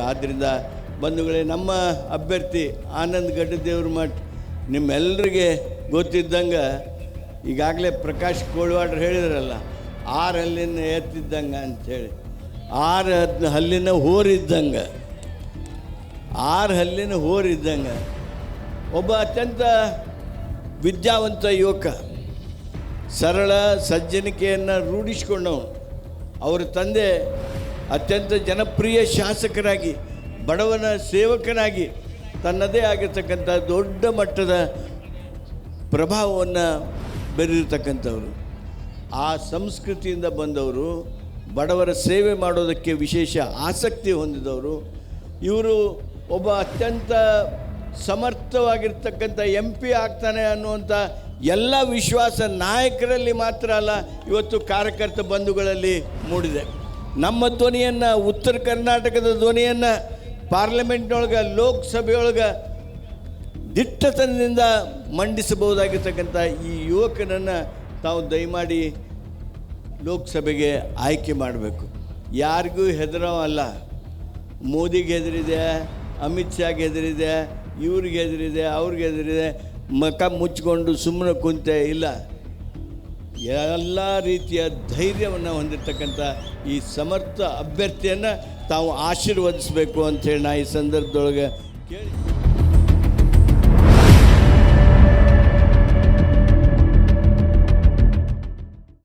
ಆದ್ದರಿಂದ ಬಂಧುಗಳೇ, ನಮ್ಮ ಅಭ್ಯರ್ಥಿ ಆನಂದ್ ಗಡ್ಡದೇವ್ರ ಮಠ ನಿಮ್ಮೆಲ್ಲರಿಗೆ ಗೊತ್ತಿದ್ದಂಗೆ ಈಗಾಗಲೇ ಪ್ರಕಾಶ್ ಕೋಳ್ವಾಡ್ರು ಹೇಳಿದ್ರಲ್ಲ ಆರು ಹಲ್ಲಿನ ಎತ್ತಿದ್ದಂಗೆ ಅಂಥೇಳಿ. ಆರು ಹದ್ ಹಲ್ಲಿನ ಹೋರಿದ್ದಂಗೆ. ಆರು ಹಲ್ಲಿನ ಹೋರಿದ್ದಂಗೆ. ಒಬ್ಬ ಅತ್ಯಂತ ವಿದ್ಯಾವಂತ ಯುವಕ, ಸರಳ ಸಜ್ಜನಿಕೆಯನ್ನು ರೂಢಿಸ್ಕೊಂಡವನು. ಅವರ ತಂದೆ ಅತ್ಯಂತ ಜನಪ್ರಿಯ ಶಾಸಕರಾಗಿ, ಬಡವನ ಸೇವಕನಾಗಿ, ತನ್ನದೇ ಆಗಿರ್ತಕ್ಕಂಥ ದೊಡ್ಡ ಮಟ್ಟದ ಪ್ರಭಾವವನ್ನು ಬೆರೆದಿರ್ತಕ್ಕಂಥವ್ರು. ಆ ಸಂಸ್ಕೃತಿಯಿಂದ ಬಂದವರು, ಬಡವರ ಸೇವೆ ಮಾಡೋದಕ್ಕೆ ವಿಶೇಷ ಆಸಕ್ತಿ ಹೊಂದಿದವರು. ಇವರು ಒಬ್ಬ ಅತ್ಯಂತ ಸಮರ್ಥವಾಗಿರ್ತಕ್ಕಂಥ ಎಂ ಪಿ ಆಗ್ತಾನೆ ಅನ್ನುವಂಥ ಎಲ್ಲ ವಿಶ್ವಾಸ ನಾಯಕರಲ್ಲಿ ಮಾತ್ರ ಅಲ್ಲ, ಇವತ್ತು ಕಾರ್ಯಕರ್ತ ಬಂಧುಗಳಲ್ಲಿ ಮೂಡಿದೆ. ನಮ್ಮ ಧ್ವನಿಯನ್ನು, ಉತ್ತರ ಕರ್ನಾಟಕದ ಧ್ವನಿಯನ್ನು, ಪಾರ್ಲಿಮೆಂಟ್ನೊಳಗೆ, ಲೋಕಸಭೆಯೊಳಗೆ ದಿಟ್ಟತನದಿಂದ ಮಂಡಿಸಬಹುದಾಗಿರ್ತಕ್ಕಂಥ ಈ ಯುವಕನನ್ನು ತಾವು ದಯಮಾಡಿ ಲೋಕಸಭೆಗೆ ಆಯ್ಕೆ ಮಾಡಬೇಕು. ಯಾರಿಗೂ ಹೆದರೋ ಅಲ್ಲ. ಮೋದಿಗೆ ಹೆದರಿದೆ, ಅಮಿತ್ ಶಾಗೆ ಹೆದರಿದೆ, ಇವ್ರಿಗೆ ಹೆದರಿದೆ, ಅವ್ರಿಗೆ ಹೆದರಿದೆ ಮಕ ಮುಚ್ಕೊಂಡು ಸುಮ್ಮನೆ ಕುಂತೆ, ಇಲ್ಲ. ಎಲ್ಲ ರೀತಿಯ ಧೈರ್ಯವನ್ನು ಹೊಂದಿರತಕ್ಕಂಥ ಈ ಸಮರ್ಥ ಅಭ್ಯರ್ಥಿಯನ್ನು ತಾವು ಆಶೀರ್ವದಿಸಬೇಕು ಅಂಥೇಳಿ ನಾ ಈ ಸಂದರ್ಭದೊಳಗೆ ಕೇಳಿ